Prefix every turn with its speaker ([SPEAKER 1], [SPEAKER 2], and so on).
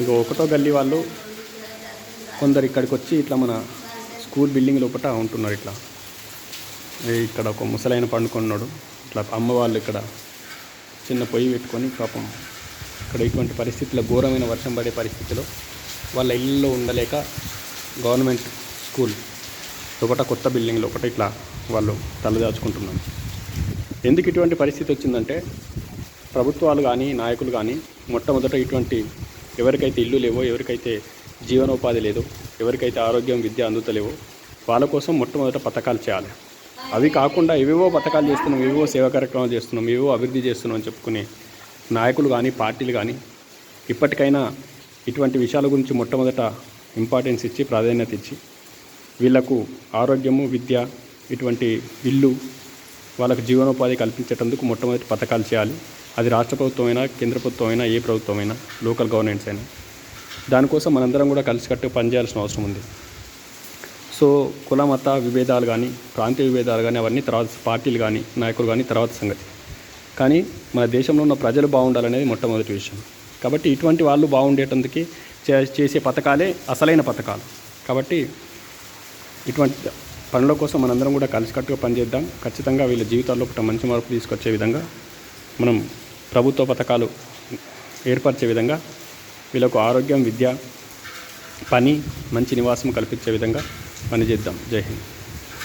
[SPEAKER 1] ఇక ఒకటో గల్లీ వాళ్ళు కొందరు ఇక్కడికి వచ్చి ఇట్లా మన స్కూల్ బిల్డింగ్ లోపల ఉంటున్నారు ఇట్లా. ఇక్కడ ఒక ముసలైన పండుకున్నాడు. ఇట్లా అమ్మ వాళ్ళు ఇక్కడ చిన్న పొయ్యి పెట్టుకొని పాపం ఇక్కడ ఇటువంటి పరిస్థితుల్లో ఘోరమైన వర్షం పడే పరిస్థితిలో వాళ్ళ ఇళ్ళలో ఉండలేక గవర్నమెంట్ స్కూల్ ఒకట కొత్త బిల్డింగ్లో ఒకటి ఇట్లా వాళ్ళు తలదాచుకుంటున్నారు. ఎందుకు ఇటువంటి పరిస్థితి వచ్చిందంటే ప్రభుత్వాలు కానీ నాయకులు కానీ మొట్టమొదట ఇటువంటి ఎవరికైతే ఇల్లు లేవో ఎవరికైతే జీవనోపాధి లేదో ఎవరికైతే ఆరోగ్యం విద్య అందుతలేవో వాళ్ళ కోసం మొట్టమొదట పథకాలు చేయాలి. అవి కాకుండా ఏవేవో పథకాలు చేస్తున్నాం ఏవేవో సేవా కార్యక్రమాలు చేస్తున్నాం ఏవో అభివృద్ధి చేస్తున్నాం అని చెప్పుకునే నాయకులు కానీ పార్టీలు కానీ ఇప్పటికైనా ఇటువంటి విషయాల గురించి మొట్టమొదట ఇంపార్టెన్స్ ఇచ్చి ప్రాధాన్యత ఇచ్చి వీళ్ళకు ఆరోగ్యము విద్య ఇటువంటి ఇల్లు వాళ్ళకు జీవనోపాధి కల్పించేటందుకు మొట్టమొదటి పథకాలు చేయాలి. అది రాష్ట్ర ప్రభుత్వమైనా కేంద్ర ప్రభుత్వమైనా ఏ ప్రభుత్వమైనా లోకల్ గవర్నమెంట్స్ అయినా. దానికోసం మనందరం కూడా కలిసికట్టు పనిచేయాల్సిన అవసరం ఉంది. సో కుల మత విభేదాలు కానీ ప్రాంతీయ విభేదాలు కానీ అవన్నీ తర్వాత పార్టీలు కానీ నాయకులు కానీ తర్వాత సంగతి. కానీ మన దేశంలో ఉన్న ప్రజలు బాగుండాలనేది మొట్టమొదటి విషయం. కాబట్టి ఇటువంటి వాళ్ళు బాగుండేటందుకు చే- చేసే పథకాలే అసలైన పథకాలు. కాబట్టి ఇటువంటి పనుల కోసం మనందరం కూడా కలిసికట్టుగా పనిచేద్దాం. ఖచ్చితంగా వీళ్ళ జీవితాల్లో ఒక మంచి మార్పు తీసుకొచ్చే విధంగా మనం ప్రభుత్వ పథకాలు ఏర్పరిచే విధంగా వీళ్ళకు ఆరోగ్యం విద్య పని మంచి నివాసం కల్పించే విధంగా పనిచేద్దాం. జై హింద్.